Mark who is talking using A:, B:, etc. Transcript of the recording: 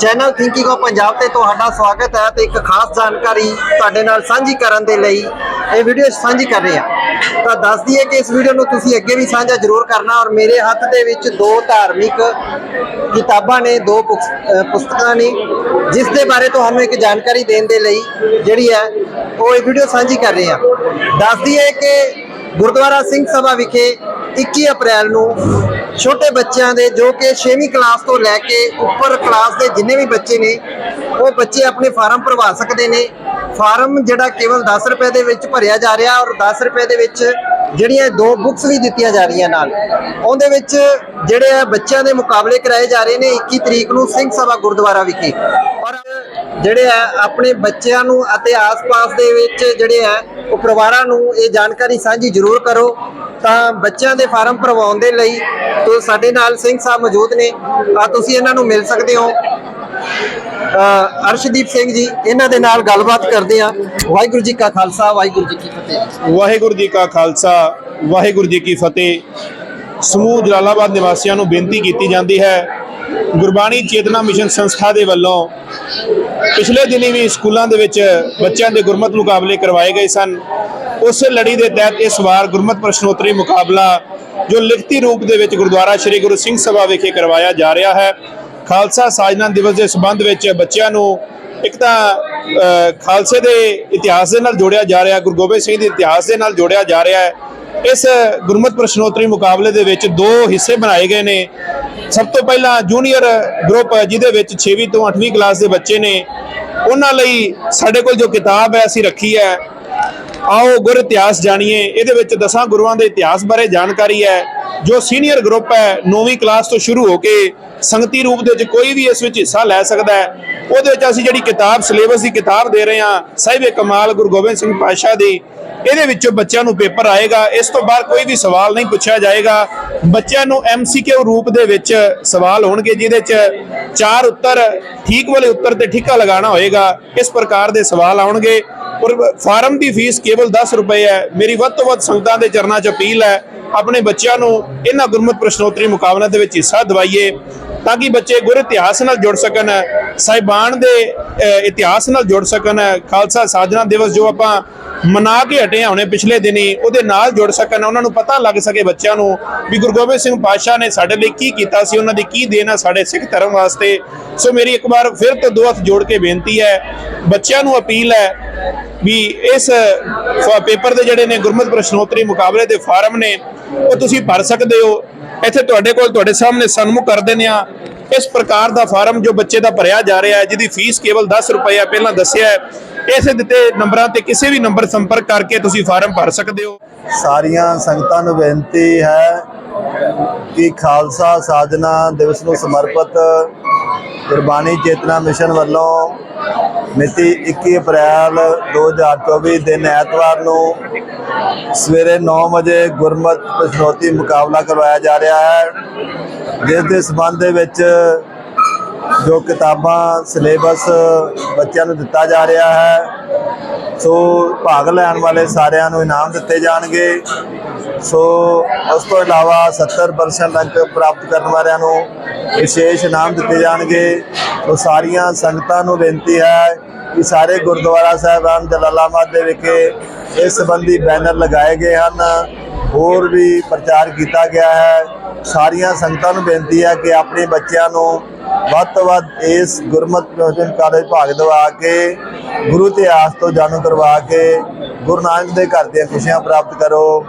A: Channel thinking of Punjab ਤੇ ਤੁਹਾਡਾ ਸਵਾਗਤ ਹੈ ਤੇ ਇੱਕ ਖਾਸ ਜਾਣਕਾਰੀ ਤੁਹਾਡੇ ਨਾਲ ਸਾਂਝੀ ਕਰਨ ਦੇ ਲਈ ਇਹ ਵੀਡੀਓ ਸਾਂਝੀ ਕਰ ਰਹੇ ਹਾਂ। ਤਾਂ ਦੱਸ ਦਈਏ ਕਿ ਇਸ ਵੀਡੀਓ ਨੂੰ ਤੁਸੀਂ ਅੱਗੇ ਵੀ ਸਾਂਝਾ ਜ਼ਰੂਰ ਕਰਨਾ ਔਰ ਮੇਰੇ ਹੱਥ ਦੇ ਵਿੱਚ ਦੋ ਧਾਰਮਿਕ ਕਿਤਾਬਾਂ ਨੇ, ਦੋ ਪੁਸ- ਪੁਸਤਕਾਂ ਨੇ, ਜਿਸ ਦੇ ਬਾਰੇ ਤੁਹਾਨੂੰ ਇੱਕ ਜਾਣਕਾਰੀ ਦੇਣ ਦੇ ਲਈ ਜਿਹੜੀ ਹੈ, ਉਹ ਇਹ ਵੀਡੀਓ ਸਾਂਝੀ ਕਰ ਰਹੇ ਹਾਂ। ਦੱਸ ਦਈਏ ਕਿ ਗੁਰਦੁਆਰਾ ਸਿੰਘ ਸਭਾ ਵਿਖੇ 21 ਅਪ੍ਰੈਲ ਨੂੰ ਛੋਟੇ ਬੱਚਿਆਂ ਦੇ ਜੋ ਕਿ 6ਵੀਂ ਕਲਾਸ ਤੋਂ ਲੈ ਕੇ ਉੱਪਰ ਕਲਾਸ ਦੇ ਜਿੰਨੇ ਵੀ ਬੱਚੇ ਨੇ, ਉਹ ਬੱਚੇ ਆਪਣੇ ਫਾਰਮ ਭਰਵਾ ਸਕਦੇ ਨੇ। ਫਾਰਮ ਜਿਹੜਾ ਕੇਵਲ 10 ਰੁਪਏ ਦੇ ਵਿੱਚ ਭਰਿਆ ਜਾ ਰਿਹਾ ਔਰ 10 ਰੁਪਏ ਦੇ ਵਿੱਚ ਜਿਹੜੀਆਂ ਦੋ ਬੁੱਕਸ ਵੀ ਦਿੱਤੀਆਂ ਜਾ ਰਹੀਆਂ ਨਾਲ। ਉਹਦੇ ਵਿੱਚ ਜਿਹੜੇ ਆ ਬੱਚਿਆਂ ਦੇ ਮੁਕਾਬਲੇ ਕਰਾਏ ਜਾ ਰਹੇ ਨੇ 21 ਤਰੀਕ ਨੂੰ ਸਿੰਘ ਸਭਾ ਗੁਰਦੁਆਰਾ ਵਿਖੇ। ਔਰ ਜਿਹੜੇ ਆ ਆਪਣੇ ਬੱਚਿਆਂ ਨੂੰ ਅਤੇ ਆਸ-ਪਾਸ ਦੇ ਵਿੱਚ ਜਿਹੜੇ ਆ ਉਹ ਪਰਿਵਾਰਾਂ ਨੂੰ ਇਹ ਜਾਣਕਾਰੀ ਸਾਂਝੀ ਜ਼ਰੂਰ ਕਰੋ ਤਾਂ ਬੱਚਿਆਂ ਦੇ ਫਾਰਮ ਭਰਵਾਉਣ ਦੇ ਲਈ ਤੋਂ ਸਾਡੇ ਨਾਲ ਸਿੰਘ ਸਾਹਿਬ ਮੌਜੂਦ ਨੇ। ਆ ਤੁਸੀਂ ਇਹਨਾਂ ਨੂੰ ਮਿਲ ਸਕਦੇ ਹੋ। ਅਰਸ਼ਦੀਪ ਸਿੰਘ ਜੀ, ਇਹਨਾਂ ਦੇ ਨਾਲ ਗੱਲਬਾਤ ਕਰਦੇ ਆ ਵਾਹਿਗੁਰੂ ਜੀ ਕਾ ਖਾਲਸਾ, ਵਾਹਿਗੁਰੂ ਜੀ ਕੀ ਫਤਿਹ।
B: ਵਾਹਿਗੁਰੂ ਜੀ ਕਾ ਖਾਲਸਾ, ਵਾਹਿਗੁਰੂ ਜੀ ਕੀ ਫਤਿਹ। ਸਮੂਹ ਜਲਾਲਾਬਾਦ ਨਿਵਾਸੀਆਂ ਨੂੰ ਬੇਨਤੀ ਕੀਤੀ ਜਾਂਦੀ ਹੈ ਗੁਰਬਾਣੀ ਚੇਤਨਾ ਮਿਸ਼ਨ ਸੰਸਥਾ ਦੇ ਵੱਲੋਂ ਪਿਛਲੇ ਦਿਨੀ ਵੀ ਸਕੂਲਾਂ ਦੇ ਵਿੱਚ ਬੱਚਿਆਂ ਦੇ ਗੁਰਮਤ ਮੁਕਾਬਲੇ ਕਰਵਾਏ ਗਏ ਸਨ। ਉਸ ਲੜੀ ਦੇ ਤਹਿਤ ਇਸ ਵਾਰ ਗੁਰਮਤ ਪ੍ਰਸ਼ਨੋਤਰੀ ਮੁਕਾਬਲਾ, ਜੋ ਲਿਖਤੀ ਰੂਪ ਦੇ ਵਿੱਚ ਗੁਰਦੁਆਰਾ ਸ੍ਰੀ ਗੁਰੂ ਸਿੰਘ ਸਭਾ ਵਿਖੇ ਕਰਵਾਇਆ ਜਾ ਰਿਹਾ ਹੈ। ਖਾਲਸਾ ਸਾਜਨਾ ਦਿਵਸ ਦੇ ਸੰਬੰਧ ਵਿੱਚ ਬੱਚਿਆਂ ਨੂੰ ਇੱਕ ਤਾਂ ਖਾਲਸੇ ਦੇ ਇਤਿਹਾਸ ਦੇ ਨਾਲ ਜੋੜਿਆ ਜਾ ਰਿਹਾ, ਗੁਰੂ ਗੋਬਿੰਦ ਸਿੰਘ ਦੇ ਇਤਿਹਾਸ ਦੇ ਨਾਲ ਜੋੜਿਆ ਜਾ ਰਿਹਾ ਹੈ। ਇਸ ਗੁਰਮਤ ਪ੍ਰਸ਼ਨੋਤਰੀ ਮੁਕਾਬਲੇ ਦੇ ਵਿੱਚ ਦੋ ਹਿੱਸੇ ਬਣਾਏ ਗਏ ਨੇ। ਸਭ ਤੋਂ ਪਹਿਲਾਂ ਜੂਨੀਅਰ ਗਰੁੱਪ ਜਿਹਦੇ ਵਿੱਚ 6ਵੀਂ ਤੋਂ 8ਵੀਂ ਕਲਾਸ ਦੇ ਬੱਚੇ ਨੇ, ਉਹਨਾਂ ਲਈ ਸਾਡੇ ਕੋਲ ਜੋ ਕਿਤਾਬ ਹੈ, ਅਸੀਂ ਰੱਖੀ ਹੈ। ਆਓ ਗੁਰ ਇਤਿਹਾਸ ਜਾਣੀਏ। ਇਹਦੇ ਵਿੱਚ ਦਸਾਂ ਗੁਰੂਆਂ ਦੇ ਇਤਿਹਾਸ ਬਾਰੇ ਜਾਣਕਾਰੀ ਹੈ, ਜੋ ਸੀਨੀਅਰ ਗਰੁੱਪ ਹੈ 9ਵੀਂ ਕਲਾਸ ਤੋਂ ਸ਼ੁਰੂ ਹੋ ਕੇ ਸੰਗਤੀ ਰੂਪ ਦੇ ਵਿੱਚ ਕੋਈ ਵੀ ਇਸ ਵਿੱਚ ਹਿੱਸਾ ਲੈ ਸਕਦਾ ਹੈ। ਉਹਦੇ ਵਿੱਚ ਅਸੀਂ ਜਿਹੜੀ ਕਿਤਾਬ ਸਿਲੇਬਸ ਦੀ ਕਿਤਾਬ ਦੇ ਰਹੇ ਹਾਂ, ਸਾਹਿਬੇ ਕਮਾਲ ਗੁਰੂ ਗੋਬਿੰਦ ਸਿੰਘ ਪਾਤਸ਼ਾਹ ਦੀ। ਇਹਦੇ ਵਿੱਚੋਂ ਬੱਚਿਆਂ ਨੂੰ ਪੇਪਰ ਆਏਗਾ। ਇਸ ਤੋਂ ਬਾਅਦ ਕੋਈ ਵੀ ਸਵਾਲ ਨਹੀਂ ਪੁੱਛਿਆ ਜਾਏਗਾ। ਬੱਚਿਆਂ ਨੂੰ ਐਮਸੀਕਿਊ ਰੂਪ ਦੇ ਵਿੱਚ ਸਵਾਲ ਹੋਣਗੇ, ਜਿਹਦੇ 'ਚ ਚਾਰ ਉੱਤਰ, ਠੀਕ ਵਾਲੇ ਉੱਤਰ ਤੇ ਠੀਕਾ ਲਗਾਉਣਾ ਹੋਏਗਾ। ਇਸ ਪ੍ਰਕਾਰ ਦੇ ਸਵਾਲ ਆਉਣਗੇ। ਔਰ ਫਾਰਮ ਦੀ ਫੀਸ ਕੇਵਲ 10 ਰੁਪਏ ਹੈ। ਮੇਰੀ ਵੱਧ ਤੋਂ ਵੱਧ ਸੰਗਤਾਂ ਦੇ ਚਰਨਾਂ 'ਚ ਅਪੀਲ ਹੈ, ਆਪਣੇ ਬੱਚਿਆਂ ਨੂੰ ਇਹਨਾਂ ਗੁਰਮਤ ਪ੍ਰਸ਼ਨੋਤਰੀ ਮੁਕਾਬਲਿਆਂ ਦੇ ਵਿੱਚ ਹਿੱਸਾ ਦਿਵਾਈਏ। ਤਾਂ ਕਿ ਬੱਚੇ ਗੁਰ ਇਤਿਹਾਸ ਨਾਲ ਜੁੜ ਸਕਣ, ਸਾਹਿਬਾਨ ਦੇ ਇਤਿਹਾਸ ਨਾਲ ਜੁੜ ਸਕਣ, ਖਾਲਸਾ ਸਾਜਨਾ ਦਿਵਸ ਜੋ ਆਪਾਂ ਮਨਾ ਕੇ ਹਟੇ ਹਾਂ ਹੁਣੇ ਪਿਛਲੇ ਦਿਨੀ, ਉਹਦੇ ਨਾਲ ਜੁੜ ਸਕਣ, ਉਹਨਾਂ ਨੂੰ ਪਤਾ ਲੱਗ ਸਕੇ ਬੱਚਿਆਂ ਨੂੰ ਵੀ ਗੁਰੂ ਗੋਬਿੰਦ ਸਿੰਘ ਪਾਤਸ਼ਾਹ ਨੇ ਸਾਡੇ ਲਈ ਕੀ ਕੀਤਾ ਸੀ, ਉਹਨਾਂ ਦੀ ਕੀ ਦੇਣ ਆ ਸਾਡੇ ਸਿੱਖ ਧਰਮ ਵਾਸਤੇ। ਸੋ ਮੇਰੀ ਇੱਕ ਵਾਰ ਫਿਰ ਤੋਂ ਦੋ ਹੱਥ ਜੋੜ ਕੇ ਬੇਨਤੀ ਹੈ, ਬੱਚਿਆਂ ਨੂੰ ਅਪੀਲ ਹੈ ਵੀ ਇਸ, ਫ- ਪੇਪਰ ਦੇ ਜਿਹੜੇ ਨੇ ਗੁਰਮਤ ਪ੍ਰਸ਼ਨੋਤਰੀ ਮੁਕਾਬਲੇ ਦੇ ਫਾਰਮ ਨੇ, ਉਹ ਤੁਸੀਂ ਭਰ ਸਕਦੇ ਹੋ। ਇੱਥੇ ਤੁਹਾਡੇ ਕੋਲ, ਤੁਹਾਡੇ ਸਾਹਮਣੇ ਸਨਮੁਖ ਕਰ ਦਿੰਦੇ ਆ ਇਸ ਪ੍ਰਕਾਰ ਦਾ ਫਾਰਮ ਜੋ ਬੱਚੇ ਦਾ ਭਰਿਆ ਜਾ ਰਿਹਾ ਹੈ, ਜਿਹਦੀ ਫੀਸ ਕੇਵਲ 10 ਰੁਪਏ ਪਹਿਲਾਂ ਦੱਸਿਆ ਹੈ, ਇਸੇ ਦਿੱਤੇ ਨੰਬਰਾਂ ਤੇ ਕਿਸੇ ਵੀ ਨੰਬਰ ਸੰਪਰਕ ਕਰਕੇ ਤੁਸੀਂ ਫਾਰਮ ਭਰ ਸਕਦੇ ਹੋ।
C: ਸਾਰੀਆਂ ਸੰਗਤਾਂ ਨੂੰ ਬੇਨਤੀ ਹੈ ਕਿ ਖਾਲਸਾ ਸਾਜਨਾ ਦਿਵਸ ਨੂੰ ਸਮਰਪਿਤ ਗੁਰਬਾਣੀ ਚੇਤਨਾ ਮਿਸ਼ਨ ਵੱਲੋਂ ਮਿਤੀ 21 ਅਪ੍ਰੈਲ 2024 ਦਿਨ ਐਤਵਾਰ ਨੂੰ ਸਵੇਰੇ 9 ਵਜੇ ਗੁਰਮਤ ਪ੍ਰਸ਼ਨੋਤੀ ਮੁਕਾਬਲਾ ਕਰਵਾਇਆ ਜਾ ਰਿਹਾ ਹੈ, ਜਿਸ ਦੇ ਸਬੰਧ ਦੇ ਵਿੱਚ ਜੋ ਕਿਤਾਬਾਂ, ਸਿਲੇਬਸ ਬੱਚਿਆਂ ਨੂੰ ਦਿੱਤਾ ਜਾ ਰਿਹਾ ਹੈ, ਸੋ ਭਾਗ ਲੈਣ ਵਾਲੇ ਸਾਰਿਆਂ ਨੂੰ ਇਨਾਮ ਦਿੱਤੇ ਜਾਣਗੇ। ਸੋ ਉਸ ਤੋਂ ਇਲਾਵਾ 70% ਅੰਕ ਪ੍ਰਾਪਤ ਕਰਨ ਵਾਲਿਆਂ ਨੂੰ ਵਿਸ਼ੇਸ਼ ਇਨਾਮ ਦਿੱਤੇ ਜਾਣਗੇ। ਸੋ ਸਾਰੀਆਂ ਸੰਗਤਾਂ ਨੂੰ ਬੇਨਤੀ ਹੈ ਕਿ ਸਾਰੇ ਗੁਰਦੁਆਰਾ ਸਾਹਿਬਾਨ ਜਲਾਲਾਬਾਦ ਦੇ ਵਿਖੇ ਇਸ ਸੰਬੰਧੀ ਬੈਨਰ ਲਗਾਏ ਗਏ ਹਨ। ਹੋਰ ਵੀ ਪ੍ਰਚਾਰ ਕੀਤਾ ਗਿਆ ਹੈ। ਸਾਰੀਆਂ ਸੰਗਤਾਂ ਨੂੰ ਬੇਨਤੀ ਹੈ ਕਿ ਆਪਣੇ ਬੱਚਿਆਂ ਨੂੰ ਵੱਧ ਤੋਂ ਵੱਧ ਇਸ ਗੁਰਮਤ ਪ੍ਰਵਚਨ ਕਾਰਜ ਭਾਗ ਦਵਾ ਕੇ, ਗੁਰੂ ਇਤਿਹਾਸ ਤੋਂ ਜਾਣੂ ਕਰਵਾ ਕੇ, ਗੁਰੂ ਨਾਨਕ ਦੇ ਘਰ ਦੀਆਂ ਖੁਸ਼ੀਆਂ ਪ੍ਰਾਪਤ ਕਰੋ।